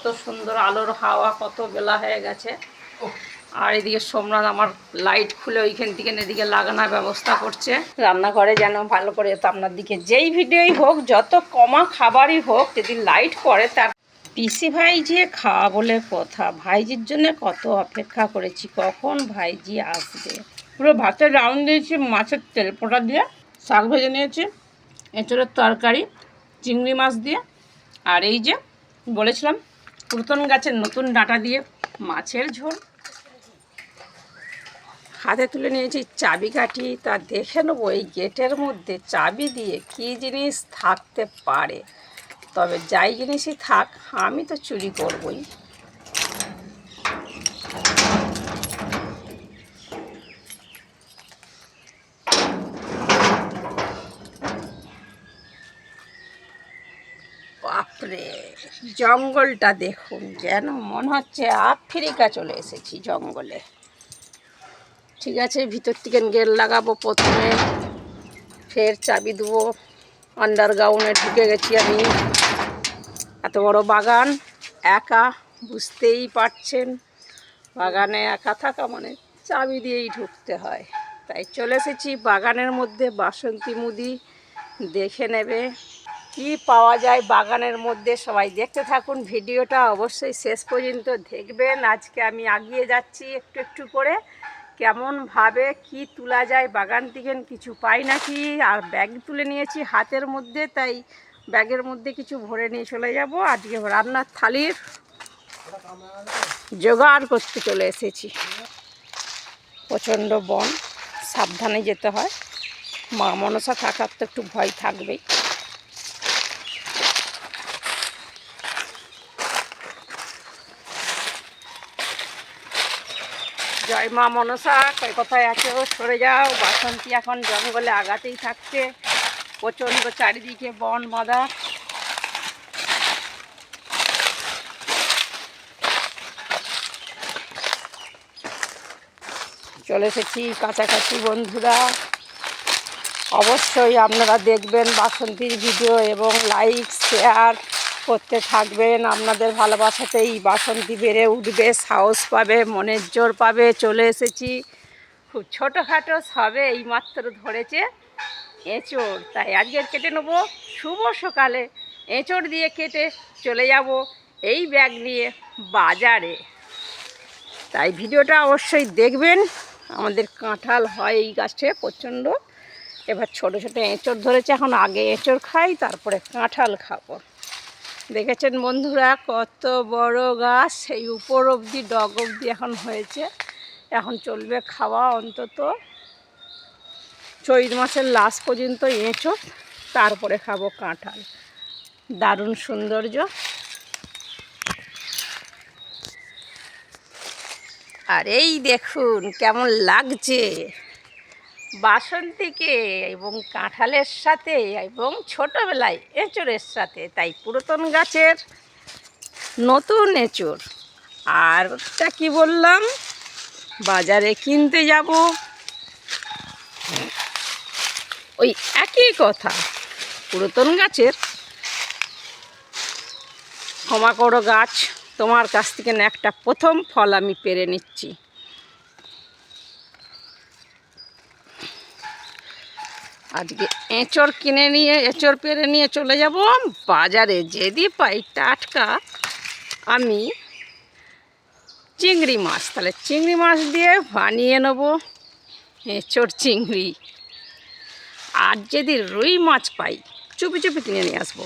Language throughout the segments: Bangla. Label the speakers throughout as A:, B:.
A: কত সুন্দর আলোর হাওয়া কত বেলা হয়ে গেছে। আর এদিকে সোমনাথ আমার লাইট খুলে ওইখান থেকে এদিকে লাগানোর ব্যবস্থা করছে। রান্নাঘরে যেন ভালো করে তো আপনার দিকে যেই ভিডিওই হোক যত কমা খাবারই হোক যদি লাইট পড়ে তার পিসি ভাই যে খাওয়া বলে কথা ভাইজির জন্য কত অপেক্ষা করেছি কখন ভাইজি আসবে? পুরো ভাতের রাউন্ড দিয়েছি মাছের তেল পোটা দিয়ে শাক ভেজে নিয়েছি এঁচড়ের তরকারি চিংড়ি মাছ দিয়ে আর এই যে বলেছিলাম পুরাতন গাছের নতুন ডাটা দিয়ে মাছের ঝোল। হাতে তুলে নিয়েছি চাবি কাঠি তা দেখে নেব এই গেটের মধ্যে চাবি দিয়ে কি জিনিস থাকতে পারে। তবে যাই জিনিসই থাক, আমি তো চুরি করবই। জঙ্গলটা দেখুন যেন, মনে হচ্ছে আফ্রিকা চলে এসেছি জঙ্গলে। ঠিক আছে, ভিতর থেকে গেট লাগাবো প্রথমে, ফের চাবি দেবো। আন্ডারগ্রাউন্ডে ঢুকে গেছি আমি। এত বড় বাগান, একা, বুঝতেই পারছেন? বাগানে একা থাকা মানে চাবি দিয়েই ঢুকতে হয়। তাই চলে এসেছি বাগানের মধ্যে, বাসন্তী মুদি দেখে নেবে। কি পাওয়া যায় বাগানের মধ্যে সবাই দেখতে থাকুন। ভিডিওটা অবশ্যই শেষ পর্যন্ত দেখবেন। আজকে আমি আগিয়ে যাচ্ছি একটু একটু করে। কেমনভাবে কি তোলা যায় বাগান থেকে কিছু পাই নাকি? আর ব্যাগ তুলে নিয়েছি হাতের মধ্যে, তাই ব্যাগের মধ্যে কিছু ভরে নিয়ে চলে যাব। আজকে রান্নার থালির জোগাড় করতে চলে এসেছি। প্রচণ্ড বন, সাবধানে যেতে হয়। মা মনসা থাকার তো একটু ভয় থাকবেই। জয় মা মনসা, কয় কোথায় আছো সরে যাও। বাসন্তী এখন জঙ্গলে আগাতেই থাকছে। প্রচণ্ড চারিদিকে বন বাঁধা। চলে এসেছি কাছাকাছি বন্ধুরা। অবশ্যই আপনারা দেখবেন বাসন্তীর ভিডিও এবং লাইক, শেয়ার করতে থাকবেন, আপনাদের ভালোবাসাতে ভালোবাসাতেই বাসন্তী বেড়ে উঠবে, সাহস পাবে, মনের জোর পাবে, চলে এসেছি। খুব ছোটোখাটো সবে এইমাত্র ধরেছে এঁচড়, তাই আজকের কেটে নেব, শুভ সকালে এঁচড় দিয়ে কেটে চলে যাব এই ব্যাগ নিয়ে বাজারে। তাই ভিডিওটা অবশ্যই দেখবেন, আমাদের কাঁঠাল হয় এই গাছে প্রচণ্ড। এবার ছোট ছোট এঁচড় ধরেছে, এখন আগে এঁচড় খাই, তারপরে কাঁঠাল খাব। দেখেছেন বন্ধুরা, কত বড় গাছ সেই উপর অবধি, ডগ অবধি এখন হয়েছে। এখন চলবে খাওয়া অন্তত। চৈত মাসের লাস্ট পর্যন্ত এঁচড় তারপরে খাব কাঁঠাল। দারুণ সৌন্দর্য। আর এই দেখুন, কেমন লাগছে। বাসন্তীকে এবং কাঁঠালের সাথে এবং ছোটোবেলায় এঁচড়ের সাথে, তাই পুরাতন গাছের নতুন এঁচড় আর তা কি বললাম? বাজারে কিনতে যাব। ওই একই কথা, পুরাতন গাছের ক্ষমা করো গাছ, তোমার কাছ থেকে একটা প্রথম ফল আমি পেরে নিচ্ছি। আজকে এঁচড় কিনে নিয়ে, এঁচড় পেরে নিয়ে চলে যাব। বাজারে যদি পাই টাটকা আমি চিংড়ি মাছ, তাহলে চিংড়ি মাছ দিয়ে বানিয়ে নেব এঁচড় চিংড়ি। আর যদি রুই মাছ পাই, চুপি চুপি কিনে নিয়ে আসব।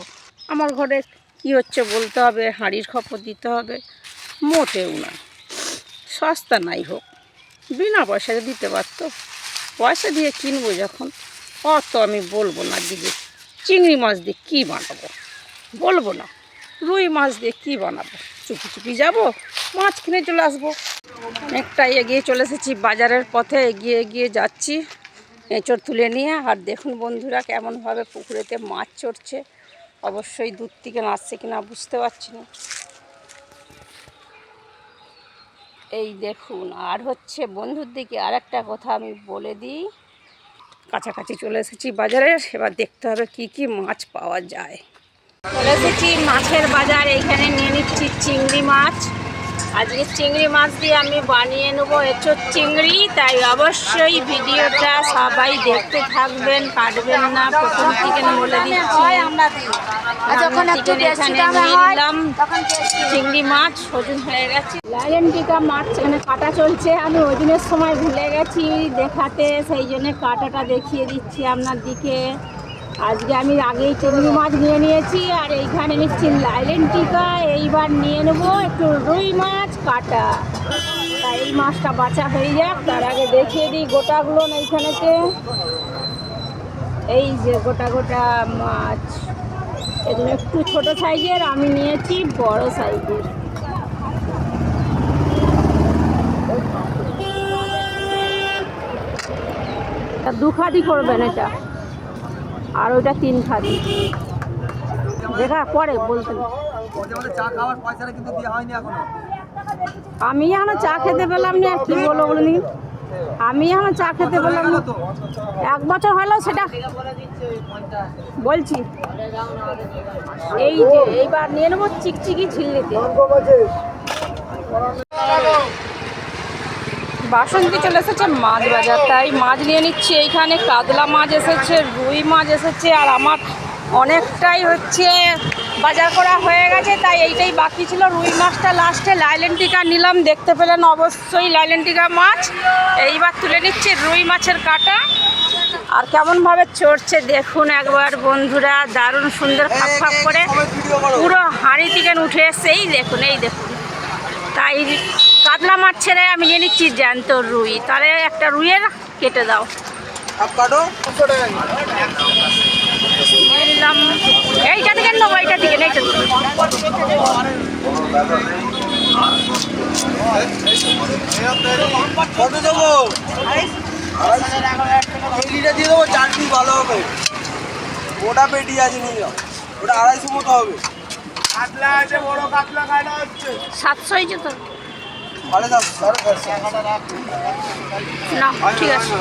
A: আমার ঘরে কি হচ্ছে বলতে হবে, হাঁড়ির খপর দিতে হবে, মোটেও না। সস্তা নাই হোক, বিনা পয়সায় দিতে পারতো। পয়সা দিয়ে কিনবো যখন অত আমি বলব না দিদি? চিংড়ি মাছ দিয়ে কী বানাবো? বলব না। রুই মাছ দিয়ে কী বানাবো? চুপি চুপি যাব, মাছ কিনে চলে আসব। একটা এগিয়ে চলে এসেছি, বাজারের পথে এগিয়ে এগিয়ে যাচ্ছি। এঁচড় তুলে নিয়ে, আর দেখুন বন্ধুরা কেমনভাবে পুকুরেতে মাছ চড়ছে। অবশ্যই দূর থেকে নাচছে কিনা বুঝতে পারছি না। এই দেখুন, আর হচ্ছে বন্ধুর দিকে আর একটা কথা আমি বলে দিই। কাছাকাছি চলে এসেছি বাজারে, এবার দেখতে হবে কি কি মাছ পাওয়া যায়। চলে এসেছি মাছের বাজার এইখানে নিয়ে নিচ্ছি চিংড়ি মাছ। আজকে চিংড়ি মাছ দিয়ে আমি বানিয়ে নেব। এঁচোর চিংড়ি তাই অবশ্যই ভিডিওটা সবাই দেখতে থাকবেন কাটবেন না। প্রথম থেকে বলে দিচ্ছি।
B: একটু টেস্টি
A: চিংড়ি মাছ ওজন হয়ে গেছে। লাইলেন টিকা মাছ এখানে কাটা চলছে। আমি ওজনের সময় ভুলে গেছি দেখাতে সেই জন্য কাটাটা দেখিয়ে দিচ্ছি আপনার দিকে। আজকে আমি আগেই চিংড়ি মাছ নিয়ে নিয়েছি, আর এইখানে নিচ্ছি লাইলেন টিকা এইবার নিয়ে নেব একটু রুই মাছ কাটা। তাই এই মাছটা বাঁচা হয়ে যাক, তার আগে দেখিয়ে দিই গোটাগুলো এইখানেতে। এই যে গোটা গোটা মাছ। এগুলো একটু ছোট সাইজের, আমি নিয়েছি বড় সাইজের। তা দু খাদি করবেন এটা। আর ওইটা তিন খাদি দেখা, পরে
C: এখনও
A: আমি এখনও চা খেতে পেলাম না কি বলব বলুন? আমি এখনও চা খেতে পেলাম না। এক বছর হলো সেটা বলছি। এই যে, এইবার নিয়ে নেব চিকচিকি ঝিল্লিতে। বাসন্তী চলে এসেছে মাছ বাজার। তাই মাছ নিয়ে নিচ্ছি। এইখানে কাতলা মাছ এসেছে রুই মাছ এসেছে আর আমার অনেকটাই হচ্ছে বাজার করা হয়ে গেছে তাই এইটাই বাকি ছিল। রুই মাছটা লাস্টে লাইলেন্টিকা নিলাম দেখতে পেলেন অবশ্যই লাইলেন্টিকা মাছ। এইবার তুলে নিচ্ছি রুই মাছের কাটা। আর কেমনভাবে চড়ছে দেখুন একবার বন্ধুরা দারুণ সুন্দর ফাঁক ফাঁক করে পুরো হাঁড়ি থেকে উঠে এসছে এই দেখুন এই দেখুন। তাই কাতলা মাছ ছেড়ে আমি নিয়ে নিচ্ছি জ্যান্ত রুই। তাহলে একটা রুইয়ের কেটে দাও। নিলাম। এইটা থেকে নেব এইটা থেকে এইটা
C: কত দেবো? পেটিটা দিয়ে দেবো চাটনি ভালো হবে। ওটা পেটি আছে নিয়ে যাও ওটা আড়াইশো মতো হবে। কাতলা আছে বড় কাতলা কাটা হচ্ছে।
A: সাতশো হয়েছে না ঠিক আছে।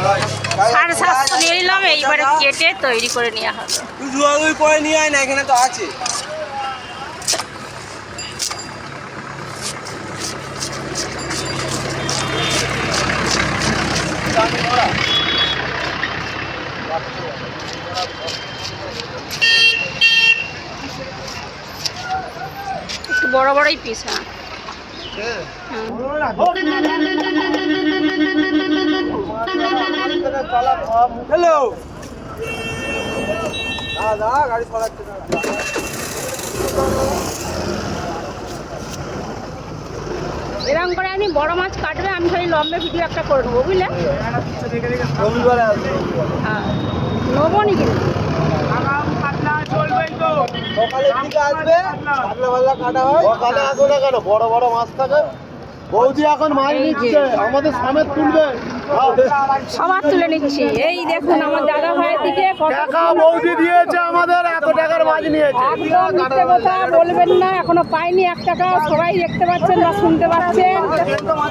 A: সাড়ে সাতশো নিয়ে নিলাম এইবারে কেটে তৈরি করে নেওয়া হবে।
C: তুই ধুয়াধুয়ি করে নিয়ে আয় না এখানে তো আছে।
A: একটু বড় বড়ই পিস হ্যাঁ।
C: হ্যালো দাদা গাড়ি সরাচ্ছে
A: এরকম করে আমি বড় মাছ কাটবে আমি খালি লম্বা ভিডিও একটা করে নেব বুঝলে?
C: রবিবারে
A: হ্যাঁ নেব নি কিন্তু
C: সকালের দিকে আসবে পাতলা পাতলা কাটা হয়।
D: সকালে আসো না কেন? বড় বড় মাছ থাকে। বৌদি এখন মাছ নিচ্ছে আমাদের সামনে তুলবে।
A: সবার তুলে নিচ্ছি। এই দেখুন আমার দাদা ভাইয়ের দিকে
D: টাকা বৌদি দিয়েছে আমাদের এত টাকার মাছ নিয়েছে।
A: মিথ্যে কথা বলবেন না এখনও পাইনি এক টাকা সবাই দেখতে পাচ্ছেন বা শুনতে পাচ্ছেন।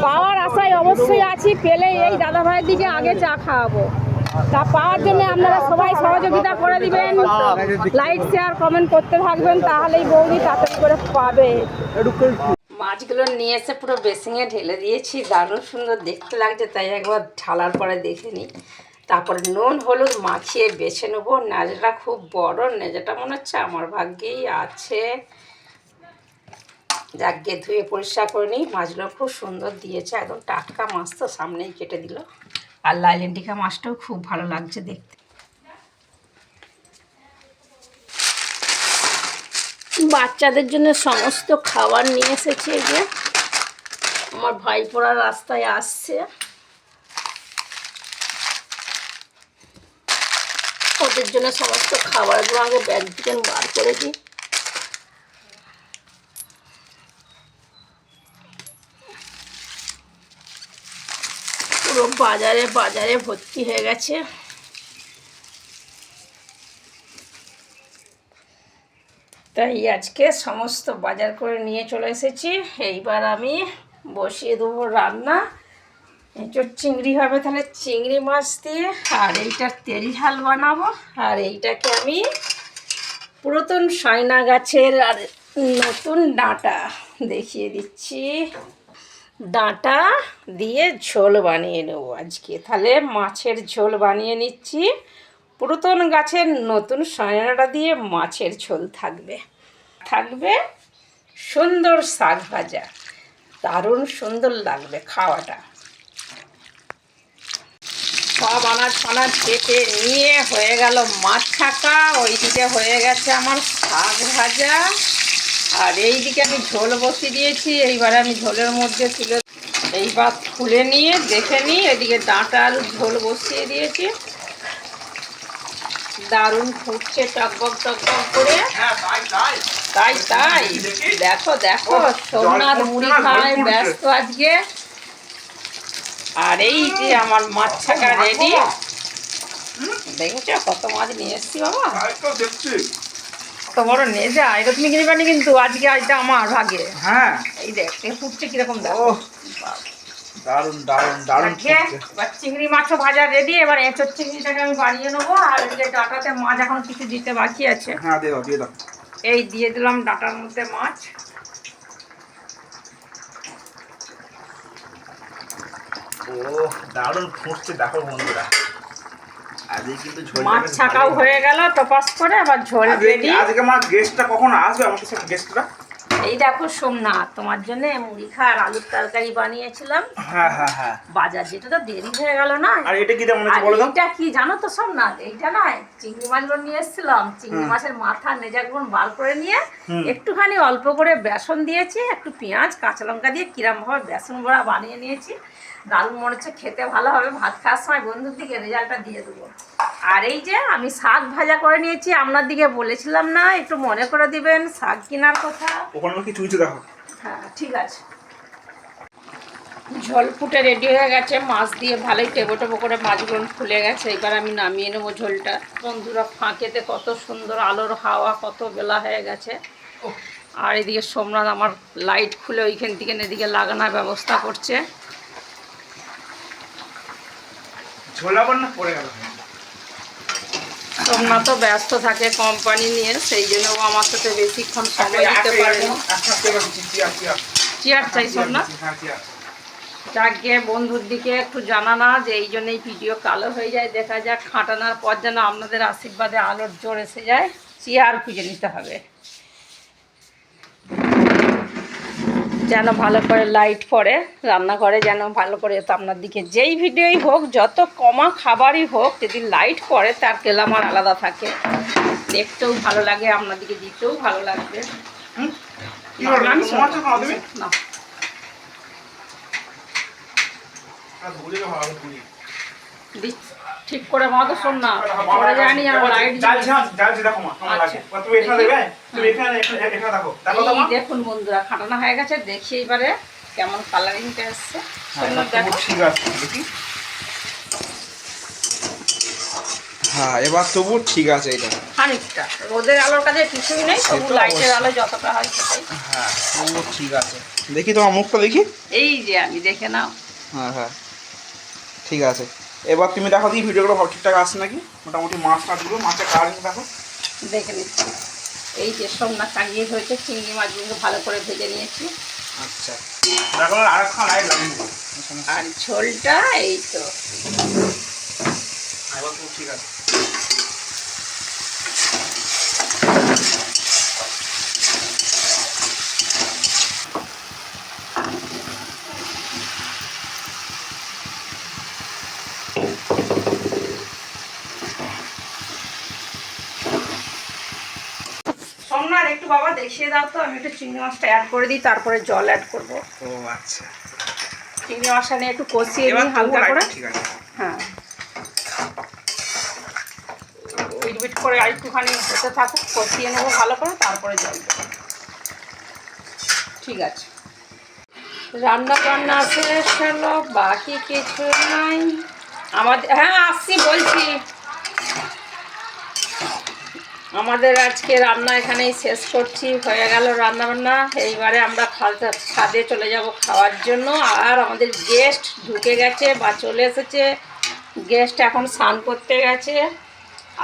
A: পাওয়ার আশায় অবশ্যই আছি পেলে এই দাদা ভাইয়ের দিকে আগে চা খাওয়াবো। তা পাওয়ার জন্য আপনারা সবাই সহযোগিতা করে দিবেন লাইক শেয়ার কমেন্ট করতে থাকবেন, তাহলেই বৌদি তাড়াতাড়ি করে পাবে। মাছগুলো নিয়ে এসে পুরো বেসিংয়ে ঢেলে দিয়েছি, দারুণ সুন্দর দেখতে লাগছে, তাই একবার ঢালার পরে দেখে নিই। তারপরে নুন, হলুদ মাখিয়ে বেছে নেব। নেজাটা খুব বড় নেজাটা মনে হচ্ছে আমার ভাগ্যেই আছে। যাকে ধুয়ে পরিষ্কার করে নিই। মাছগুলো খুব সুন্দর দিয়েছে, একদম টাটকা মাছ তো সামনেই কেটে দিল। আর লাইলেন্টিকা মাছটাও খুব ভালো লাগছে দেখতে। বাচ্চাদের জন্য সমস্ত খাবার নিয়ে এসেছি যে। আমার ভাইপোরা রাস্তায় আসছে। ওদের জন্য সমস্ত খাবারগুলো আগে ব্যাগ থেকে বার করে দিই। পুরো বাজারে বাজারে ভর্তি হয়ে গেছে। তাই আজকে সমস্ত বাজার করে নিয়ে চলে এসেছি। এইবার আমি বসিয়ে দেবো রান্না। এঁচোর চিংড়ি হবে তাহলে চিংড়ি মাছ দিয়ে, আর এইটার তেল ঝাল বানাবো। আর এইটাকে আমি পুরাতন সয়না গাছের আর নতুন ডাঁটা দেখিয়ে দিচ্ছি। ডাঁটা দিয়ে ঝোল বানিয়ে নেব আজকে। তাহলে মাছের ঝোল বানিয়ে নিচ্ছি। পুরাতন গাছের নতুন সয়নাটা দিয়ে মাছের ঝোল থাকবে। থাকবে সুন্দর শাক ভাজা। দারুণ সুন্দর লাগবে খাওয়াটা। সব আনাজ ফানাজ কেটে নিয়ে হয়ে গেল মাছ ছাকা। ওইদিকে হয়ে গেছে আমার শাক ভাজা। আর এইদিকে আমি ঝোল বসিয়ে দিয়েছি। এইবার আমি ঝোলের মধ্যে তুলে এইবার খুলে নিয়ে দেখে নিই এদিকে ডাঁটা আলু ঝোল বসিয়ে দিয়েছি। দারুণ ফুটছে টকবক টকবক করে।
C: হ্যাঁ তাই তাই।
A: তাই তাই। দেখো দেখো সোমনাথ মুড়ি খাওয়ায় ব্যস্ত আজকে। আর এই যে আমার মাছ ছাকা রেডি। দেখেছ কত মাছ নিয়ে এসছি বাবা?
C: দেখছি।
A: কত বড় নেজা এটা তুমি কিনে পানি কিন্তু আজকে এটা আমার ভাগে
C: হ্যাঁ।
A: এই দেখ এ ফুটছে কীরকম দেখো
C: দারুণ দারুণ
A: দারুণ এবার চিংড়ি মাছও ভাজা রেডি এবার এঁচোর চিংড়িটাকে আমি বানিয়ে নেব আর এদিকে ডাটাতে মাছ এখন কিছু দিতে বাকি আছে।
C: হ্যাঁ দিয়ে দাও দিয়ে দাও।
A: এই দিয়ে দিলাম ডাটার মধ্যে মাছ।
C: ও দারুণ ফুটছে দেখো বন্ধুরা। আজকে কিন্তু ঝোল
A: মাছ ছাকাও হয়ে গেল টপাস করে আবার ঝোল রেডি।
C: আজকে আমার গেস্টটা কখন আসবে? আমাকে সব গেস্টটা
A: এই দেখো সোমনাথ তোমার জন্য মুড়ি খা আর আলুর তরকারি বানিয়েছিলাম।
C: হ্যাঁ হ্যাঁ হ্যাঁ।
A: বাজার যেটা তো দেরি হয়ে গেল না?
C: আর এটা কি মনে হচ্ছে বলো তো।
A: এইটা কি জানো তো সোমনাথ? এইটা নয় চিংড়ি মাছগুলো নিয়ে এসেছিলাম। চিংড়ি মাছের মাথা নেজাগুলো বার করে নিয়ে একটুখানি অল্প করে বেসন দিয়েছি একটু পেঁয়াজ কাঁচা লঙ্কা দিয়ে কিরম ভাবে বেসন বড়া বানিয়ে নিয়েছি। দারুণ মনে হচ্ছে খেতে ভালো হবে। ভাত খাওয়ার সময় বন্ধুর দিকে রেজাল্টটা দিয়ে দেবো। আর এই যে আমি শাক ভাজা করে নিয়েছি আপনার দিকে বলেছিলাম না একটু মনে করে দিবেন শাক কেনার কথা।
C: ওখানে কি চুইতে দেখো
A: হ্যাঁ। ঠিক আছে। ঝোল ফুটে রেডি হয়ে গেছে মাছ দিয়ে ভালোই টেবো টেবো করে মাছগুলো ফুলে গেছে। এবার আমি নামিয়ে নেব ঝোলটা। বন্ধুরা ফাঁকেতে কত সুন্দর আলোর হাওয়া কত বেলা হয়ে গেছে। আর এদিকে সোমনাথ আমার লাইট খুলে ওইখান থেকে এদিকে লাগানোর ব্যবস্থা করছে।
C: ঝোল পড়ে গেল।
A: সোমনাথও ব্যস্ত থাকে কোম্পানি নিয়ে সেই জন্য ও আমার সাথে বেশিক্ষণ সময় দিতে পারেনি চেয়ার চাই সোমনাথ যাকে বন্ধুর দিকে একটু জানা না যে এই জন্যই ভিডিও কালো হয়ে যায় দেখা যাক খাটানোর পর যেন আপনাদের আশীর্বাদে আলোর জোর এসে যায় চেয়ার খুঁজে নিতে হবে। যেন ভালো করে লাইট পড়ে রান্নাঘরে যেন ভালো করে তো আপনার দিকে যেই ভিডিওই হোক যত কমা খাবারই হোক যদি লাইট পড়ে তার কেলামার আলাদা থাকে। দেখতেও ভালো লাগে আপনার দিকে দিতেও ভালো লাগবে?
C: না।
A: দিচ্ছি। ঠিক করে মা তো শোন না। পরে জানি আর লাইট এই দেখুন বন্ধুরা খাটানো হয়ে গেছে। দেখি এবারে কেমন কালারিংটা সুন্দর দেখো।
C: ঠিক আছে দেখি। হ্যাঁ এবার তবু ঠিক আছে এটা।
A: খানিকটা। রোদের আলোর কাছে কিছুই নেই তবু লাইটের আলো যতটা হয় সেটাই।
C: হ্যাঁ তবু ঠিক আছে। দেখি তোমার মুখটা দেখি।
A: এই যে আমি দেখে নাও।
C: হ্যাঁ হ্যাঁ। ঠিক আছে। এবার তুমি দেখো দিই ভিডিওগুলো ঠিকঠাক আসছে নাকি? মোটামুটি মাছ কাটগুলো মাছের কালারিং দেখো।
A: দেখে নিচ্ছি। এই যে সোমনাথ টাঙিয়ে হয়েছে চিংড়ি মাছগুলো ভালো করে ভেজে নিয়েছি।
C: আচ্ছা। দেখো আর
A: ঝোলটা এই তো।
C: ঠিক আছে
A: সোমনাথ একটু বাবা দেখিয়ে দাও তো আমি একটু চিংড়ি মাছটা অ্যাড করে দিই তারপরে জল অ্যাড করব।
C: ও আচ্ছা।
A: চিংড়ি মাছটা নিয়ে একটু কষিয়ে নিই হালকা করে।
C: ঠিক আছে।
A: হ্যাঁ। উইট করে আর একটুখানি হতে থাকুক কষিয়ে নেব ভালো করে তারপরে জল দেবো। ঠিক আছে। রান্না বান্না শেষ হলো বাকি কিছু নাই। আমাদের হ্যাঁ আসছি বলছি। আমাদের আজকে রান্না এখানেই শেষ করছি। হয়ে গেল রান্না বান্না এইবারে আমরা ছাদে চলে যাব খাওয়ার জন্য। আর আমাদের গেস্ট ঢুকে গেছে বা চলে এসেছে। গেস্ট এখন স্নান করতে গেছে।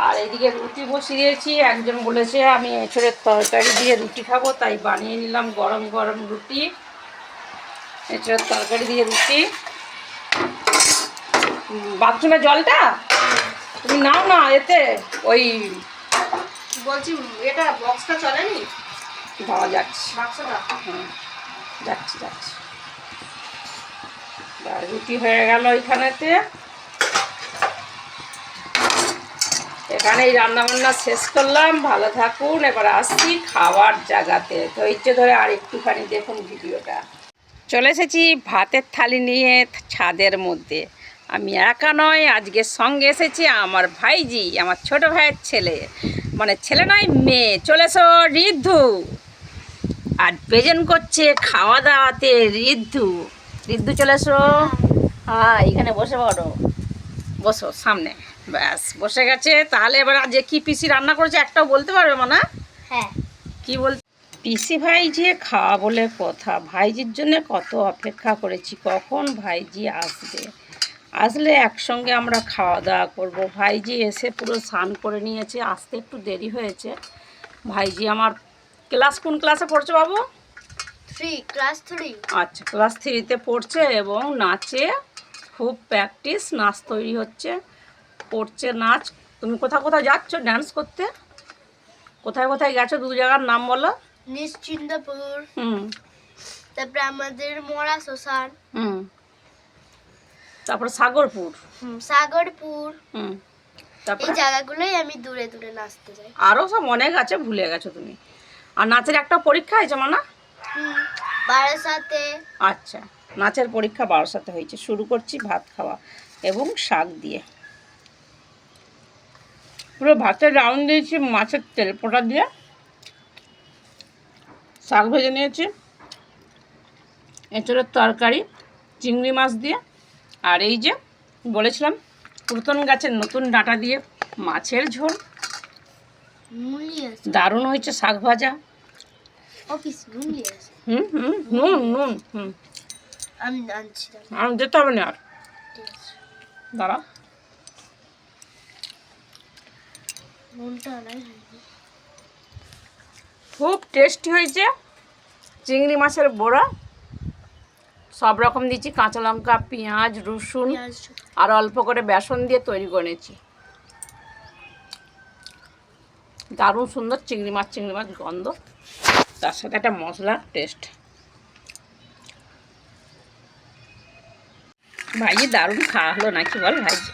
A: আর এদিকে রুটি বসিয়ে দিয়েছি। একজন বলেছে আমি এঁচড়ের তরকারি দিয়ে রুটি খাব। তাই বানিয়ে নিলাম গরম গরম রুটি। এঁচড়ের তরকারি দিয়ে রুটি। উম, বাথরুমের জলটা? তুমি নাও না এতে ওই
B: বলছি এটা বক্সটা চলেনি?
A: পাওয়া যাচ্ছে।
B: বাক্সটা
A: হুম, যাচ্ছি যাচ্ছি। রুটি হয়ে গেল এখানেতে এখানেই রান্না বান্না শেষ করলাম। ভালো থাকুন এবার আসছি খাওয়ার জায়গাতে। ধৈর্য ধরে আর একটুখানি দেখুন ভিডিওটা। চলে এসেছি ভাতের থালি নিয়ে ছাদের মধ্যে। আমি একা নয় আজকে সঙ্গে এসেছি আমার ভাইজি আমার ছোট ভাইয়ের ছেলে। মানে ছেলে নয় মেয়ে। চলে এসো ঋদ্ধু। আর প্রেজেন্ট করছে খাওয়া দাওয়াতে ঋদ্ধু। ঋদ্ধু চলে এসো। হ্যাঁ এখানে বসে পড়ো। বসো সামনে। ব্যাস বসে গেছে। তাহলে এবার আজকে কি পিসি রান্না করেছে একটাও বলতে পারবে না
B: হ্যাঁ।
A: কি বল পিসি ভাই যে খাওয়া বলে কথা। ভাইজির জন্য কত অপেক্ষা করেছি। কখন ভাইজি আসবে? আসলে একসঙ্গে আমরা খাওয়া দাওয়া করব। ভাইজি এসে পুরো স্নান করে নিয়েছে। আসতে একটু দেরি হয়েছে। ভাইজি আমার ক্লাস কোন ক্লাসে পড়ছে বাবু?
B: থ্রি ক্লাস থ্রি
A: আচ্ছা ক্লাস থ্রিতে পড়ছে এবং নাচে খুব প্র্যাকটিস নাচ তৈরি হচ্ছে। পড়ছে নাচ। তুমি কোথাও কোথাও যাচ্ছ ডান্স করতে? কোথায় কোথায় গেছো? দু জায়গার নাম বলো।
B: নিশ্চিন্তপুর
A: হুম।
B: তারপরে আমাদের মরা শ্মশান।
A: হুম। তারপরে সাগরপুর।
B: সাগরপুর।
A: হুম
B: এই জায়গাগুলোই আমি দূরে দূরে নাচতে যাই।
A: আরও সব অনেক আছে ভুলে গেছো তুমি। আর নাচের একটা পরীক্ষা হয়েছে মানা?
B: বারাসাতে।
A: আচ্ছা নাচের পরীক্ষা বারোর সাথে হয়েছে। শুরু করছি ভাত খাওয়া এবং শাক দিয়ে। পুরো ভাতের রাউন্ড দিয়েছি মাছের তেল পোটা দিয়ে। শাক ভেজে নিয়েছি। এঁচড়ের তরকারি চিংড়ি মাছ দিয়ে। আর এই যে বলেছিলাম পুরাতন গাছের নতুন ডাঁটা দিয়ে মাছের ঝোল। দারুণ হয়েছে শাক ভাজা। হুম হুম নুন নুন হুম।
B: আমি
A: যেতে হবে না আর। দাঁড়া। খুব টেস্টি হয়েছে চিংড়ি মাছের বড়া। সব রকম দিয়েছি কাঁচা লঙ্কা পেঁয়াজ রসুন আর অল্প করে বেসন দিয়ে তৈরি করেছি দারুণ সুন্দর চিংড়ি মাছ চিংড়ি মাছ গন্ধ। তার সাথে একটা মশলার টেস্ট। ভাইজি দারুণ খাওয়া হলো নাকি বল ভাইজি?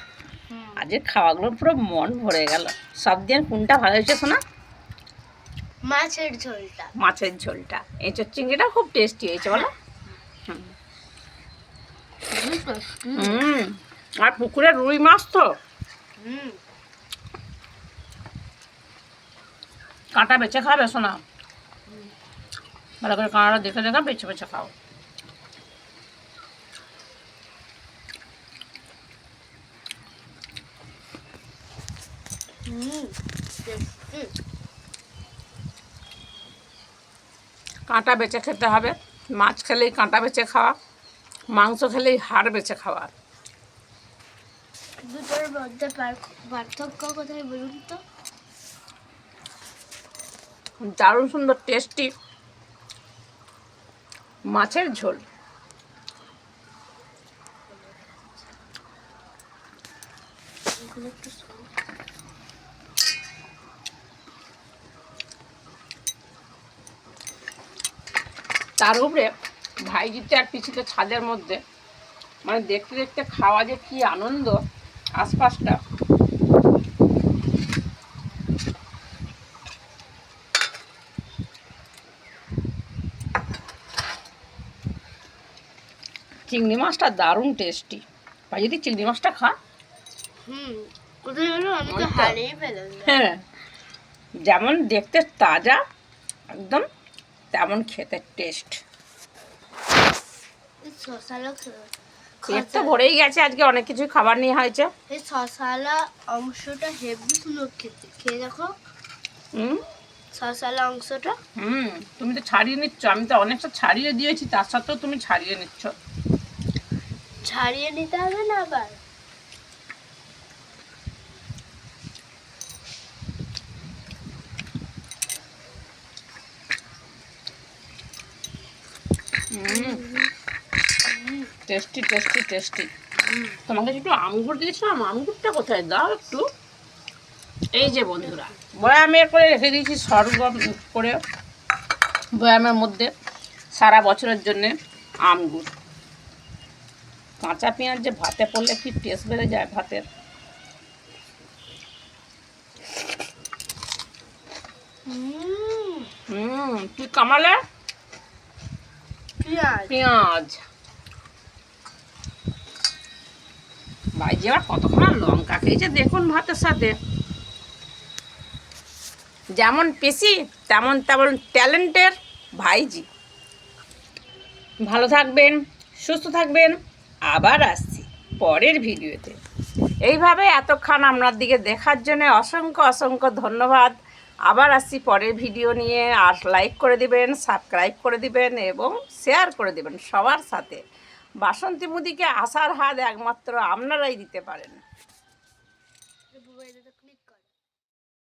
A: আজকে খাওয়াগুলো পুরো মন ভরে গেল। সব দিন কোনটা ভালো হয়েছে শোনা?
B: মাছের ঝোলটা।
A: মাছের ঝোলটা। এঁচোর চিংড়িটা খুব টেস্টি হয়েছে বলো। হুম আর পুকুরে রুই মাছ তো। কাঁটা বেছে খাবে শোনা ভালো করে কাঁটা দেখে দেখে বেছে বেছে খাও। কাঁটা বেছে খেতে হবে। মাছ খেলেই কাঁটা বেছে খাওয়া। মাংস খেলেই হাড় বেছে খাওয়া
B: দুটোর মধ্যে পার্থক্য কোথায় বলুন তো
A: দারুণ সুন্দর টেস্টি মাছের ঝোল। তার উপরে ভাইজিতে আর পিছিতে ছাদের মধ্যে। মানে দেখতে দেখতে খাওয়া যে কি আনন্দ আশপাশটা। চিংড়ি মাছটা দারুণ টেস্টি ভাই যদি চিংড়ি মাছটা খা হ্যাঁ যেমন দেখতে তাজা একদম তেমন খেতে টেস্ট
B: শশালা
A: ভরেই গেছে আজকে অনেক কিছু খাবার নিয়ে হয়েছে।
B: এই শশালা অংশটা হেভি সুন্দর খেতে। খেয়ে দেখো।
A: হুম?
B: শশালা অংশটা।
A: হুম তুমি তো ছাড়িয়ে নিচ্ছ আমি তো অনেকটা ছাড়িয়ে দিয়েছি তার সত্ত্বেও তুমি ছাড়িয়ে নিচ্ছ।
B: ছাড়িয়ে নিতে হবে না আবার?
A: টেস্টি টেস্টি টেস্টি তোমাকে একটু আঙ্গুর দিয়েছিলাম আঙ্গুরটা কোথায়? দাও একটু। এই যে বন্ধুরা বয়ামের করে রেখে দিয়েছি সরগম করে বয়ামের মধ্যে সারা বছরের জন্যে আমগুর কাঁচা পেঁয়াজ যে ভাতে পড়লে কি টেস্ট বেড়ে যায় ভাতের?
B: হুম।
A: তুই কামালে?
B: পেঁয়াজ।
A: পেঁয়াজ। ভাইজি আবার কতক্ষণ লঙ্কা খেয়েছে দেখুন ভাতের সাথে। যেমন পেশি, তেমন তেমন ট্যালেন্টের ভাইজি। ভালো থাকবেন, সুস্থ থাকবেন। আবার আসছি পরের ভিডিওতে। এইভাবে এতক্ষণ আপনার দিকে দেখার জন্য অসংখ্য অসংখ্য ধন্যবাদ। আবার আসছি পরের ভিডিও নিয়ে। আর লাইক করে দিবেন সাবস্ক্রাইব করে দিবেন এবং শেয়ার করে দিবেন সবার সাথে। বাসন্তী মুদিকে আসার হাত একমাত্র আপনারাই দিতে পারেন।